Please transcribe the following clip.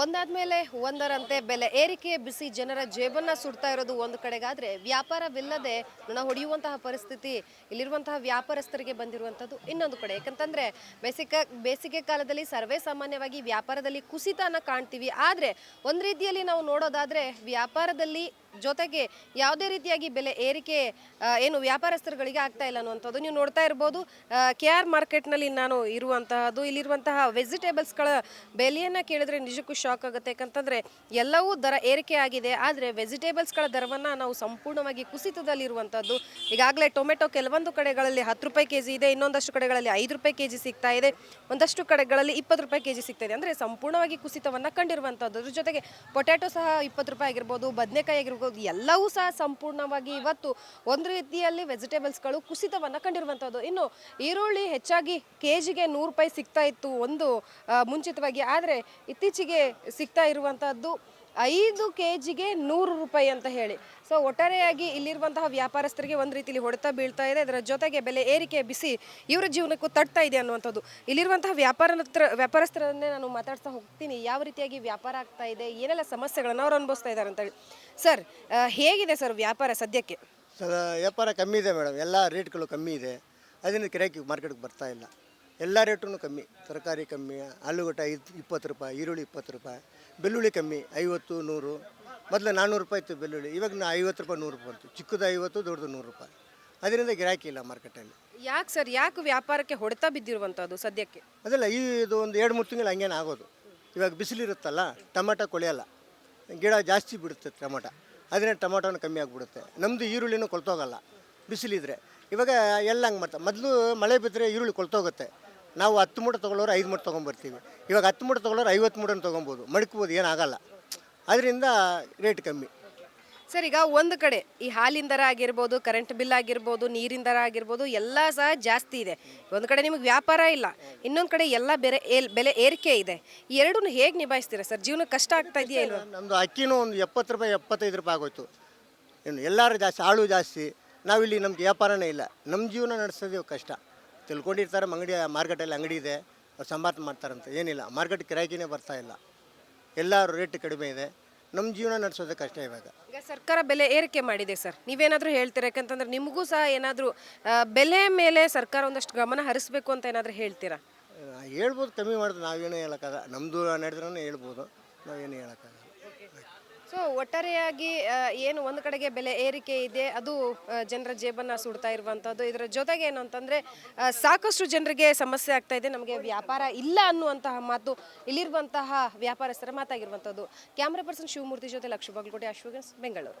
ಒಂದಾದ್ಮೇಲೆ ಒಂದರಂತೆ ಬೆಲೆ. ಏರಿಕೆ ಬಿಸಿ ಜನರ ಜೇಬನ್ನ ಸುಡ್ತಾ ಇರೋದು ಒಂದು ಕಡೆಗಾದ್ರೆ ವ್ಯಾಪಾರವಿಲ್ಲದೆ ಋಣ ಹೊಡೆಯುವಂತಹ ಪರಿಸ್ಥಿತಿ, ಇಲ್ಲಿರುವಂತಹ ವ್ಯಾಪಾರಸ್ಥರಿಗೆ ಬಂದಿರುವಂಥದ್ದು ಇನ್ನೊಂದು ಕಡೆ. ಯಾಕಂತಂದ್ರೆ ಬೇಸಿಗೆ ಬೇಸಿಗೆ ಕಾಲದಲ್ಲಿ ಸರ್ವೇ ಸಾಮಾನ್ಯವಾಗಿ ವ್ಯಾಪಾರದಲ್ಲಿ ಕುಸಿತನ ಕಾಣ್ತೀವಿ. ಆದ್ರೆ ಒಂದ್ ರೀತಿಯಲ್ಲಿ ನಾವು ನೋಡೋದಾದ್ರೆ ವ್ಯಾಪಾರದಲ್ಲಿ ಜೊತೆಗೆ ಯಾವುದೇ ರೀತಿಯಾಗಿ ಬೆಲೆ ಏರಿಕೆ ಏನು ವ್ಯಾಪಾರಸ್ಥರುಗಳಿಗೆ ಆಗ್ತಾ ಇಲ್ಲ ಅನ್ನುವಂಥದ್ದು ನೀವು ನೋಡ್ತಾ ಇರ್ಬೋದು. ಕೆ ಆರ್ ಮಾರ್ಕೆಟ್ನಲ್ಲಿ ನಾನು ಇರುವಂತಹದ್ದು, ಇಲ್ಲಿರುವಂತಹ ವೆಜಿಟೇಬಲ್ಸ್ಗಳ ಬೆಲೆಯನ್ನು ಕೇಳಿದ್ರೆ ನಿಜಕ್ಕೂ ಶಾಕ್ ಆಗುತ್ತೆ. ಯಾಕಂತಂದರೆ ಎಲ್ಲವೂ ದರ ಏರಿಕೆ ಆಗಿದೆ. ಆದರೆ ವೆಜಿಟೇಬಲ್ಸ್ಗಳ ದರವನ್ನು ನಾವು ಸಂಪೂರ್ಣವಾಗಿ ಕುಸಿತದಲ್ಲಿರುವಂಥದ್ದು ಈಗಾಗಲೇ ಟೊಮೆಟೊ ಕೆಲವೊಂದು ಕಡೆಗಳಲ್ಲಿ ಹತ್ತು ರೂಪಾಯಿ ಕೆ ಜಿ ಇದೆ, ಇನ್ನೊಂದಷ್ಟು ಕಡೆಗಳಲ್ಲಿ ಐದು ರೂಪಾಯಿ ಕೆ ಜಿ ಸಿಗ್ತಾ ಇದೆ. ಒಂದಷ್ಟು ಕಡೆಗಳಲ್ಲಿ ಇಪ್ಪತ್ತು ರೂಪಾಯಿ ಕೆ ಜಿ ಸಿಗ್ತಾ ಇದೆ. ಅಂದರೆ ಸಂಪೂರ್ಣವಾಗಿ ಕುಸಿತವನ್ನು ಕಂಡಿರುವಂಥದ್ದು ಅದ್ರ ಜೊತೆಗೆ ಪೊಟ್ಯಾಟೊ ಸಹ ಇಪ್ಪತ್ತು ರೂಪಾಯಿ ಆಗಿರ್ಬೋದು, ಬದನೆಕಾಯಿ ಆಗಿರ್ಬೋದು ಎಲ್ಲವೂ ಸಹ ಸಂಪೂರ್ಣವಾಗಿ ಇವತ್ತು ಒಂದು ರೀತಿಯಲ್ಲಿ ವೆಜಿಟೇಬಲ್ಸ್ಗಳು ಕುಸಿತವನ್ನು ಕಂಡಿರುವಂಥದ್ದು ಇನ್ನು ಈರುಳ್ಳಿ ಹೆಚ್ಚಾಗಿ ಕೆ ಜಿಗೆ ನೂರು ರೂಪಾಯಿ ಸಿಗ್ತಾ ಇತ್ತು ಒಂದು ಮುಂಚಿತವಾಗಿ. ಆದರೆ ಇತ್ತೀಚೆಗೆ ಸಿಗ್ತಾ ಇರುವಂಥದ್ದು ಐದು ಕೆ ಜಿಗೆ ನೂರು ರೂಪಾಯಿ ಅಂತ ಹೇಳಿ. ಸೊ ಒಟ್ಟಾರೆಯಾಗಿ ಇಲ್ಲಿರುವಂತಹ ವ್ಯಾಪಾರಸ್ಥರಿಗೆ ಒಂದು ರೀತಿಲಿ ಹೊಡೆತ ಬೀಳ್ತಾ ಇದೆ. ಅದರ ಜೊತೆಗೆ ಬೆಲೆ ಏರಿಕೆ ಬಿಸಿ ಇವರ ಜೀವನಕ್ಕೂ ತಟ್ತಾ ಇದೆ ಅನ್ನುವಂಥದ್ದು. ಇಲ್ಲಿರುವಂತಹ ವ್ಯಾಪಾರ ವ್ಯಾಪಾರಸ್ಥರನ್ನೇ ನಾನು ಮಾತಾಡ್ತಾ ಹೋಗ್ತೀನಿ. ಯಾವ ರೀತಿಯಾಗಿ ವ್ಯಾಪಾರ ಆಗ್ತಾ ಇದೆ, ಏನೆಲ್ಲ ಸಮಸ್ಯೆಗಳನ್ನು ಅವ್ರು ಅನುಭವಿಸ್ತಾ ಇದ್ದಾರೆ ಅಂತೇಳಿ ಸರ್ ಹೇಗಿದೆ ಸರ್ ವ್ಯಾಪಾರ ಸದ್ಯಕ್ಕೆ? ಸರ್, ವ್ಯಾಪಾರ ಕಮ್ಮಿ ಇದೆ ಮೇಡಮ್. ಎಲ್ಲ ರೇಟ್ಗಳು ಕಮ್ಮಿ ಇದೆ. ಅದರಿಂದ ಕಿರಾಕಿ ಮಾರ್ಕೆಟ್ಗೆ ಬರ್ತಾ ಇಲ್ಲ. ಎಲ್ಲ ರೇಟೂ ಕಮ್ಮಿ. ತರಕಾರಿ ಕಮ್ಮಿ ಆಲೂಗಡ್ಡೆ ಐದು ಇಪ್ಪತ್ತು ರೂಪಾಯಿ ಈರುಳ್ಳಿ ಇಪ್ಪತ್ತು ರೂಪಾಯಿ ಬೆಳ್ಳುಳ್ಳಿ ಕಮ್ಮಿ ಐವತ್ತು ನೂರು. ಮೊದಲು ನಾನ್ನೂರು ರೂಪಾಯಿ ಇತ್ತು ಬೆಳ್ಳುಳ್ಳಿ ಇವಾಗ ನಾ ಐವತ್ತು ರೂಪಾಯಿ ನೂರು ರೂಪಾಯಿ ಬಂತು. ಚಿಕ್ಕದು ಐವತ್ತು ದೊಡ್ಡದು ನೂರು ರೂಪಾಯಿ. ಅದರಿಂದ ಗಿರಾಕಿ ಇಲ್ಲ ಮಾರ್ಕೆಟಲ್ಲಿ. ಯಾಕೆ ಸರ್? ಯಾಕೆ ವ್ಯಾಪಾರಕ್ಕೆ ಹೊಡೆತಾ ಬಿದ್ದಿರುವಂಥದ್ದು ಸದ್ಯಕ್ಕೆ? ಅದಲ್ಲ ಈ ಇದು ಒಂದು ಎರಡು ಮೂರು ತಿಂಗಳು ಹಂಗೇನು ಆಗೋದು. ಇವಾಗ ಬಿಸಿಲಿರುತ್ತಲ್ಲ ಟೊಮೆಟೊ ಕೊಳೆಯಲ್ಲ ಗಿಡ ಜಾಸ್ತಿ ಬಿಡುತ್ತೆ ಟೊಮೆಟೊ. ಅದರಿಂದ ಟೊಮೆಟೊನ ಕಮ್ಮಿ ಆಗಿಬಿಡುತ್ತೆ. ನಮ್ಮದು ಈರುಳ್ಳಿನೂ ಕೊಳ್ತೋಗಲ್ಲ ಬಿಸಿಲಿದ್ರೆ. ಇವಾಗ ಎಲ್ಲ ಹಂಗೆ ಮಾಡ್ತಾರೆ. ಮೊದಲು ಮಳೆ ಬಿದ್ದರೆ ಈರುಳ್ಳಿ ಕೊಳ್ತೋಗುತ್ತೆ. ನಾವು ಹತ್ತು ಮೂಟ ತೊಗೊಳ್ಳೋರು ಐದು ಮೂಟ ತೊಗೊಂಬರ್ತೀವಿ. ಇವಾಗ ಹತ್ತು ಮೂಟ ತೊಗೊಳ್ಳೋರು ಐವತ್ತು ಮೂಟನ ತೊಗೊಬೋದು ಮಡ್ಕ್ಬೋದು ಏನಾಗಲ್ಲ. ಅದರಿಂದ ರೇಟ್ ಕಮ್ಮಿ. ಸರ್ ಈಗ ಒಂದು ಕಡೆ ಈ ಹಾಲಿನ ದರ ಆಗಿರ್ಬೋದು ಕರೆಂಟ್ ಬಿಲ್ ಆಗಿರ್ಬೋದು ನೀರಿನ ದರ ಆಗಿರ್ಬೋದು ಎಲ್ಲ ಸಹ ಜಾಸ್ತಿ ಇದೆ. ಒಂದು ಕಡೆ ನಿಮಗೆ ವ್ಯಾಪಾರ ಇಲ್ಲ. ಇನ್ನೊಂದು ಕಡೆ ಎಲ್ಲ ಬೆಲೆ ಏಲ್- ಬೆಲೆ ಏರಿಕೆ ಇದೆ. ಈ ಎರಡೂ ಹೇಗೆ ನಿಭಾಯಿಸ್ತೀರಾ ಸರ್? ಜೀವನ ಕಷ್ಟ ಆಗ್ತಾ ಇದೆಯಾ ಇಲ್ವಾ? ನಮ್ಮದು ಅಕ್ಕಿನೂ ಒಂದು ಎಪ್ಪತ್ತು ರೂಪಾಯಿ ಎಪ್ಪತ್ತೈದು ರೂಪಾಯಿ ಆಗೋಯ್ತು. ಇನ್ನು ಎಲ್ಲರೂ ಜಾಸ್ತಿ ಆಳು ಜಾಸ್ತಿ. ನಾವಿಲ್ಲಿ ನಮ್ಗೆ ವ್ಯಾಪಾರನೇ ಇಲ್ಲ. ನಮ್ಮ ಜೀವನ ನಡೆಸೋದು ಕಷ್ಟ. ತಿಳ್ಕೊಂಡಿರ್ತಾರೆ ಅಂಗಡಿ ಮಾರ್ಕೆಟಲ್ಲಿ ಅಂಗಡಿ ಇದೆ ಅವ್ರು ಸಂಪಾದನೆ ಮಾಡ್ತಾರಂತೆ. ಏನಿಲ್ಲ ಮಾರ್ಕೆಟ್ ಕಿರಾಯಕಿನೇ ಬರ್ತಾ ಇಲ್ಲ. ಎಲ್ಲ ರೇಟ್ ಕಡಿಮೆ ಇದೆ. ನಮ್ಮ ಜೀವನ ನಡೆಸೋದಕ್ಕೆ ಕಷ್ಟ ಇವಾಗ. ಈಗ ಸರ್ಕಾರ ಬೆಲೆ ಏರಿಕೆ ಮಾಡಿದೆ ಸರ್. ನೀವೇನಾದರೂ ಹೇಳ್ತೀರಾ? ಯಾಕಂತಂದ್ರೆ ನಿಮಗೂ ಸಹ ಏನಾದರೂ ಬೆಲೆ ಮೇಲೆ ಸರ್ಕಾರ ಒಂದಷ್ಟು ಗಮನ ಹರಿಸ್ಬೇಕು ಅಂತ ಏನಾದರೂ ಹೇಳ್ತೀರಾ? ಹೇಳ್ಬೋದು ಕಮ್ಮಿ ಮಾಡೋದು ನಾವೇನು ಹೇಳೋಕ್ಕಾಗ ನಮ್ಮದು ನಡೆದ್ರೂ ಹೇಳ್ಬೋದು. ನಾವೇನು ಹೇಳೋಕ್ಕಾಗಲ್ಲ. ಸೊ ಒಟ್ಟಾರೆಯಾಗಿ ಏನು ಒಂದು ಕಡೆಗೆ ಬೆಲೆ ಏರಿಕೆ ಇದೆ, ಅದು ಜನರ ಜೇಬನ್ನ ಸುಡ್ತಾ ಇರುವಂಥದ್ದು ಇದರ ಜೊತೆಗೆ ಏನು ಅಂತಂದ್ರೆ ಸಾಕಷ್ಟು ಜನರಿಗೆ ಸಮಸ್ಯೆ ಆಗ್ತಾ ಇದೆ. ನಮಗೆ ವ್ಯಾಪಾರ ಇಲ್ಲ ಅನ್ನುವಂತಹ ಮಾತು, ಇಲ್ಲಿರುವಂತಹ ವ್ಯಾಪಾರಸ್ಥರ ಮಾತಾಗಿರುವಂಥದ್ದು ಕ್ಯಾಮ್ರಾ ಪರ್ಸನ್ ಶಿವಮೂರ್ತಿ ಜೊತೆ ಲಕ್ಷ ಬಾಗಲಕೋಟೆ ಅಶ್ವಗನ್ ಬೆಂಗಳೂರು.